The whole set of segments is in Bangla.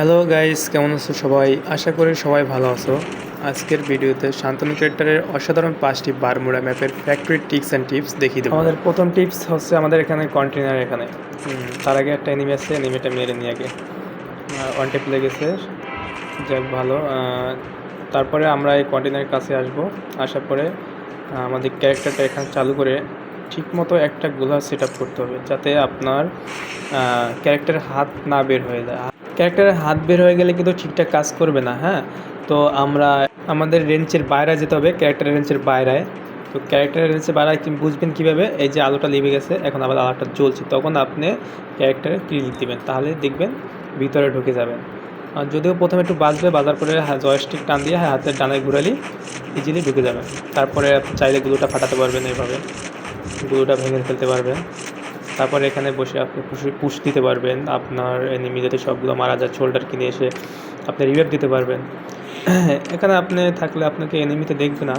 হ্যালো গাইস কেমন আছো সবাই? আশা করি সবাই ভালো আছো। আজকের ভিডিওতে শান্তনু ক্রিয়েটারের অসাধারণ পাঁচটি বারমুড়া ম্যাপের ফ্যাক্টরি টিপস অ্যান্ড টিপস দেখিয়ে দেবো। আমাদের প্রথম টিপস হচ্ছে আমাদের এখানে কন্টেনার এখানে। তার আগে একটা এনিমি আছে এনিমিটা মেরে নিয়ে আগে। ওয়ান টেপ লেগেছে। যাক ভালো। তারপরে আমরা এই কন্টেনারের কাছে আসব। আসার পরে আমাদের ক্যারেক্টারটা এখানে চালু করে ঠিকমতো একটা গোলা সেট আপ করতে হবে যাতে আপনার ক্যারেক্টারের হাত না বের হয়ে যায়। ক্যারেক্টারের হাত বের হয়ে গেলে কিন্তু ঠিকঠাক কাজ করবে না হ্যাঁ? তো আমরা আমাদের রেঞ্জের বাইরে যেতে হবে ক্যারেক্টারের রেঞ্জের বাইরে। তো ক্যারেক্টারের রেঞ্জের বাইরে বুঝবেন কীভাবে? এই যে আলোটা লিভে গেছে, এখন আবার আলোটা জ্বলছে, তখন আপনি ক্যারেক্টারে ক্লিক দিবেন। তাহলে দেখবেন ভিতরে ঢুকে যাবেন। আর যদিও প্রথমে একটু বাজবে, বাজার পরে জয়স্টিক টান দিয়ে হাতের ডানায় ঘুরালি ইজিলি ঢুকে যাবেন। তারপরে চাইলে গ্লুটা ফাটাতে পারবেন এইভাবে। গ্লুটা ভেঙে ফেলতে পারবেন। তারপরে এখানে বসে আপনি পুশ- দিতে পারবেন। আপনার এনিমি যাতে সবগুলো মারা যায় শোল্ডার কিনে এসে আপনি রিভাইভ দিতে পারবেন। এখানে আপনি থাকলে আপনাকে এনিমিতে দেখবে না।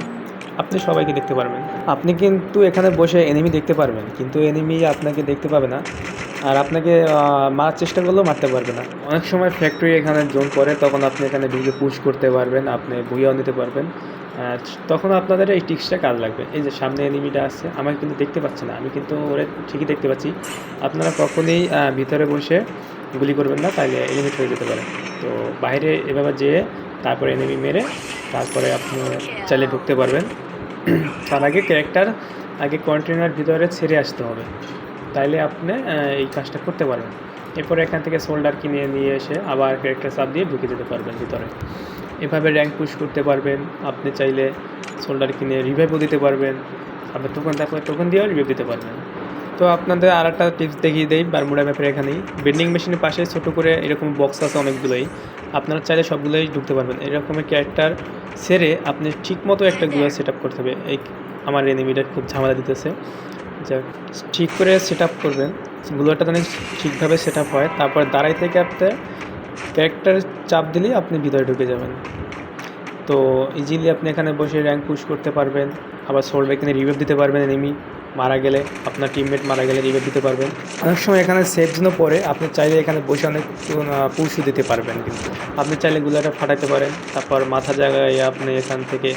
আপনি সবাইকে দেখতে পারবেন। আপনি কিন্তু এখানে বসে এনিমি দেখতে পারবেন, কিন্তু এনিমি আপনাকে দেখতে পাবে না। আর আপনাকে মারার চেষ্টা করলেও মারতে পারবে না। অনেক সময় ফ্যাক্টরি এখানে জোন করে, তখন আপনি এখানে ঢুকে পুশ করতে পারবেন, আপনি ভুইয়াও নিতে পারবেন। তখন আপনাদের এই টিক্সটা কাজ লাগবে। এই যে সামনে এনিমিটা আছে, আমাকে কিন্তু দেখতে পাচ্ছে না। আমি কিন্তু ওরে ঠিকই দেখতে পাচ্ছি। আপনারা কখনোই ভিতরে বসে গুলি করবেন না, তাইলে এলিমিট হয়ে যেতে পারে। তো বাইরে এভাবে যেয়ে তারপরে এনিমি মেরে তারপরে আপনি চাইলে ঢুকতে পারবেন। তার আগে ক্যারেক্টার আগে কন্টেনার ভিতরে ছেড়ে আসতে হবে। তাইলে আপনি এই কাজটা করতে পারবেন। এরপরে এখান থেকে সোল্ডার কিনে নিয়ে এসে আবার ক্যারেক্টার চাপ দিয়ে ঢুকে যেতে পারবেন ভিতরে। এভাবে র্যাঙ্ক পুশ করতে পারবেন। আপনি চাইলে সোল্ডার কিনে রিভাইভও দিতে পারবেন। আপনার টোকন থাকলে টোকন দিয়েও রিভাইভ দিতে পারবেন। তো আপনাদের আর একটা টিপস দেখিয়ে দেই বারমুডা ম্যাপের এখানেই। বেন্ডিং মেশিনের পাশে ছোট করে এরকম বক্স আছে অনেকগুলোই। আপনারা চাইলে সবগুলোই ঢুকতে পারবেন। এরকমের ক্যারেক্টার সেরে আপনি ঠিকমতো একটা গুলো সেট আপ করতে হবে। এই আমার এনিমিটা খুব ঝামেলা দিতেছে। যা ঠিক করে সেট আপ করবেন। গুলোটা যেন ঠিকভাবে সেট আপ হয়, তারপর দাঁড়াই থেকে আপনি ক্যারেক্টার চাপ দিলেই আপনি ভিতরে ঢুকে যাবেন। তো ইজিলি আপনি এখানে বসে র্যাঙ্ক পুশ করতে পারবেন আবার সোল্ডার কিনে রিভাইভ দিতে পারবেন এনিমি মারা গেলে আপনার টিমমেট মারা গেলে রিভাইভ দিতে পারবেন। অনেক সময় এখানে সেফ জন্য পরে আপনি চাইলে এখানে বসে অনেক পুশও দিতে পারবেন কিন্তু। আপনি চাইলে গুলাটা ফাটাতে পারেন তারপর মাথা জায়গায় আপনি এখান থেকে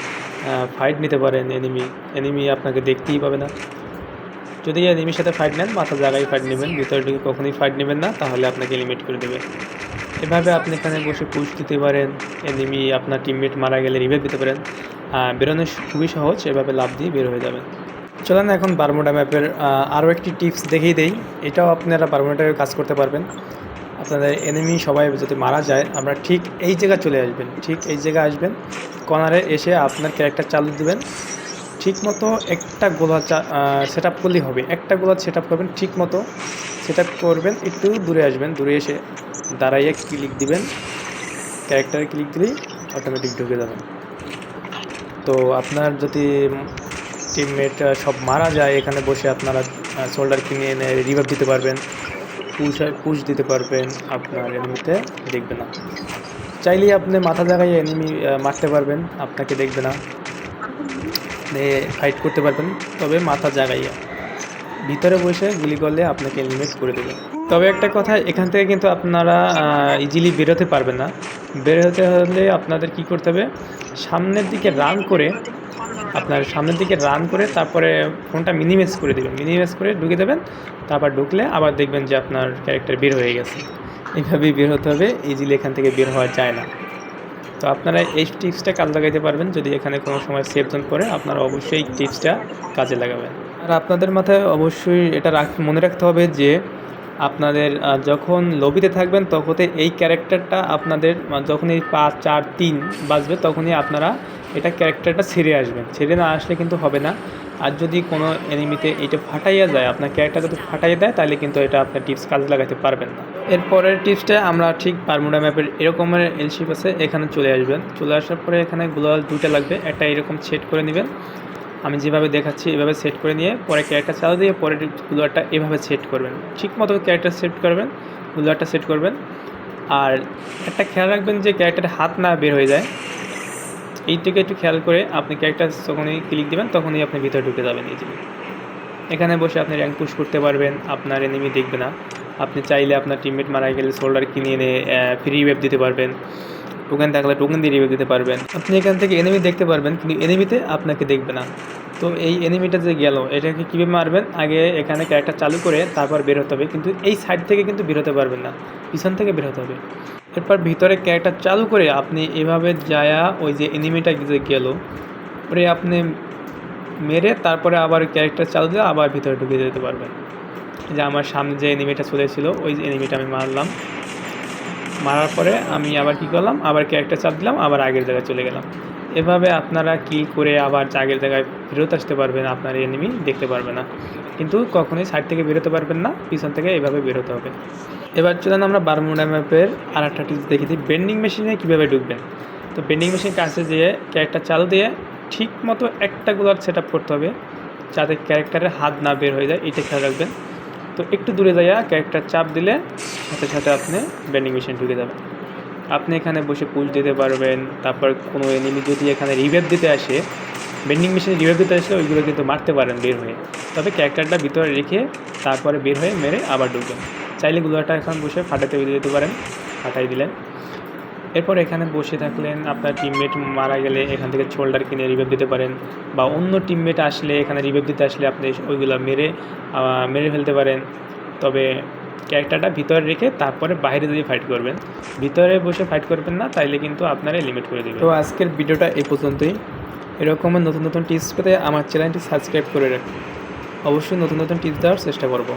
ফাইট নিতে পারেন এনিমি এনিমি আপনাকে দেখতেই পাবে না। যদি এনিমির সাথে ফাইট নেন মাথা জায়গায় ফাইট নেবেন ভিতরে ঢুকে কখনোই ফাইট নেবেন না তাহলে আপনাকে লিমিট করে দেবে। এভাবে আপনি এখানে বসে পুশ দিতে পারেন এনিমি আপনার টিমমেট মারা গেলে রিভাইভ দিতে পারেন। বেরোনো খুবই সহজ, এভাবে লাভ দিয়ে বের হয়ে যাবেন। চলেন এখন বারমুডা ম্যাপের আরও একটি টিপস দেখিয়ে দেই। এটাও আপনারা বারমুডায় কাজ করতে পারবেন। আপনাদের এনিমি সবাই যদি মারা যায়, আমরা ঠিক এই জায়গায় চলে আসবেন, ঠিক এই জায়গায় আসবেন। কর্নারে এসে আপনার ক্যারেক্টার চালু দেবেন। ঠিক মতো একটা গোলা সেট আপ করলেই হবে। একটা গোলা সেট আপ করবেন ঠিক মতো সেট করবেন, একটু দূরে আসবেন, দূরে এসে দাঁড়াইয়ে ক্লিক দিবেন। ক্যারেক্টারে ক্লিক দিলেই অটোমেটিক ঢুকে যাবেন। তো আপনার যদি টিমমেট সব মারা যায়, এখানে বসে আপনারা শোল্ডার কিনে এনে রিভাইভ দিতে পারবেন পুশ পুশ দিতে পারবেন, আপনার এনিমিতে দেখবে না। চাইলেই আপনি মাথা জায়গায় এনিমি মারতে পারবেন, আপনাকে দেখবে না। ফাইট করতে পারবেন, তবে মাথা জাগাইয়া। ভিতরে বসে গুলি করলে আপনাকে এলিমিনেট করে দেবে। তবে একটা কথা, এখান থেকে কিন্তু আপনারা ইজিলি বেরোতে পারবেন না। বেরোতে হলে আপনাদের কি করতে হবে? সামনের দিকে রান করে, আপনার সামনের দিকে রান করে তারপরে ফোনটা মিনিমাইজ করে দেবেন। মিনিমাইজ করে ঢুকে দেবেন তারপর ঢুকলে আবার দেখবেন যে আপনার ক্যারেক্টার বের হয়ে গেছে। এইভাবেই বের হতে হবে ইজিলি এখান থেকে বের হওয়া যায় না। তো আপনারা এই টিপসটা কাজে লাগাইতে পারবেন। যদি এখানে কোনো সময় সেভ জোন করে আপনারা অবশ্যই টিপসটা কাজে লাগাবেন। আর আপনাদের মাথায় অবশ্যই এটা রাখ, মনে রাখতে হবে যে আপনাদের যখন লবিতে থাকবেন তখন এই ক্যারেক্টারটা আপনাদের যখন এই পাঁচ, চার, তিন বাজবে তখনই আপনারা এটা ক্যারেক্টারটা ছেড়ে আসবেন। ছেড়ে না আসলে কিন্তু হবে না। আর যদি কোনো এনিমিতে এটা ফাটাইয়া যায়, আপনার ক্যারেক্টার যদি ফাটাইয়া দেয় তাহলে কিন্তু এটা আপনার টিপস কাজে লাগাতে পারবেন না। এরপরের টিপসটা আমরা ঠিক বারমুডা ম্যাপের এরকমের এলশিপ আছে, এখানে চলে আসবেন। চলে আসার পরে এখানে গ্লোয়াল দুটো লাগবে, একটা এরকম সেট করে নেবেন। আমি যেভাবে দেখাচ্ছি, এভাবে সেট করে নিয়ে পরে ক্যারেক্টার চালু দিয়ে পরে গুলোয়ারটা এভাবে সেট করবেন। ঠিক মতো ক্যারেক্টার সেট করবেন গুলোয়ারটা সেট করবেন। আর একটা খেয়াল রাখবেন যে ক্যারেক্টারের হাত না বের হয়ে যায়। এইটুকু একটু খেয়াল করে আপনি ক্যারেক্টার যখনই ক্লিক দেবেন, তখনই আপনি ভিতরে ঢুকে যাবেন ইজিলি এখানে বসে আপনি র্যাঙ্ক পুশ করতে পারবেন, আপনার এনিমি দেখবে না। আপনি চাইলে আপনার টিমমেট মারা গেলে সোল্ডার কিনে এনে ফ্রি ওয়েব দিতে পারবেন। টোকেন থাকলে টোকেন দিয়ে রিভিউ দিতে পারবেন। আপনি এখান থেকে এনিমি দেখতে পারবেন, কিন্তু এনিমিতে আপনাকে দেখবে না। তো এই এনিমিটা যে গেল, এটাকে কীভাবে মারবেন? আগে এখানে ক্যারেক্টার চালু করে তারপর বের হতে হবে, কিন্তু এই সাইড থেকে কিন্তু বের হতে পারবেন না। পিছন থেকে বের হতে হবে। এরপর ভিতরে ক্যারেক্টার চালু করে আপনি এভাবে যায়া ওই যে এনিমিটা যে গেল পরে আপনি মেরে তারপরে আবার ক্যারেক্টার চালু দিয়ে আবার ভিতরে ঢুকে যেতে পারবেন। যে আমার সামনে যে এনিমিটা চলেছিল ওই এনিমিটা আমি মারলাম। মারার পরে আমি আবার কি করলাম? আবার ক্যারেক্টার চাপ দিলাম, আবার আগের জায়গায় চলে গেলাম। এভাবে আপনারা কি করে আবার আগের জায়গায় ফেরত আসতে পারবেন, আপনার এনিমি দেখতে পারবে না। কিন্তু কখনোই সাইড থেকে বেরোতে পারবেন না, পিছন থেকে এভাবে বেরোতে হবে। এবার চলেন আমরা বারমুডা ম্যাপের আর একটা টিপস দেখে দিই। বেন্ডিং মেশিনে কীভাবে ঢুকবেন? তো বেন্ডিং মেশিন কাছে যেয়ে ক্যারেক্টার চালু দিয়ে ঠিক মতো একটা গুলার সেট করতে হবে, যাতে ক্যারেক্টারের হাত না বের হয়ে যায়, এটা খেয়াল রাখবেন। তো একটু দূরে যাইয়া ক্যারেক্টার চাপ দিলে সাথে সাথে আপনি ব্যান্ডিং মেশিন ঢুকে যাবেন। আপনি এখানে বসে পুশ দিতে পারবেন, তারপর কোনো এনিমি যদি এখানে রিভেভ দিতে আসে বেন্ডিং মেশিনে রিভেভ দিতে আসে, ওইগুলো কিন্তু মারতে পারেন বের হয়ে। তবে ক্যারেক্টারটা ভিতরে রেখে তারপরে বের হয়ে মেরে আবার ঢুকবেন। চাইলে গুলোটা এখন বসে ফাটাতে দিতে পারেন, ফাটাই দিলেন। এরপর এখানে বসে থাকলেন, আপনার টিমমেট মারা গেলে এখান থেকে শোল্ডার কিনে রিভেভ দিতে পারেন বা অন্য টিমমেট আসলে এখানে রিভেভ দিতে আসলে আপনি ওইগুলো মেরে মেরে ফেলতে পারেন। তবে ক্যারেক্টারটা ভিতরে রেখে তারপরে বাইরে যদি ফাইট করবেন, ভিতরে বসে ফাইট করবেন না, তাইলে কিন্তু আপনারা লিমিট করে দেবে। তো আজকের ভিডিওটা এই পর্যন্তই। এরকমের নতুন নতুন টিপস পেতে আমার চ্যানেলটি সাবস্ক্রাইব করে রাখুন। অবশ্যই নতুন নতুন টিপস দেওয়ার চেষ্টা করব।